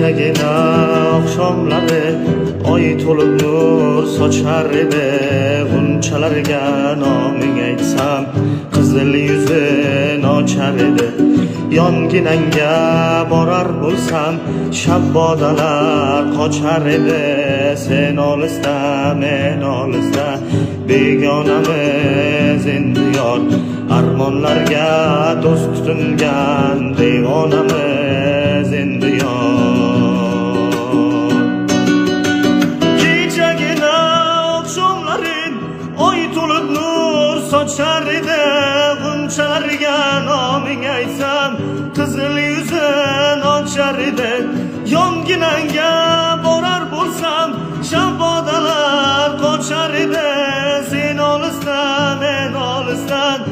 kechagina oqshomlari oy to'lib nur sochar edi g'unchalarga noming aytsam qizil yuzin ochar edi yonginangga borar bo'lsam shabbodalar qochar edi sen olisda men olisda begonamiz endi yor armonlarga do'st tutingan devonamiz narin oy to'lib nur sochar edi g'unchariga noming aytsam qizil yuzin ochar edi yonginangga borar bo'lsam shabodalar qochar edi sen olisdan men olisdan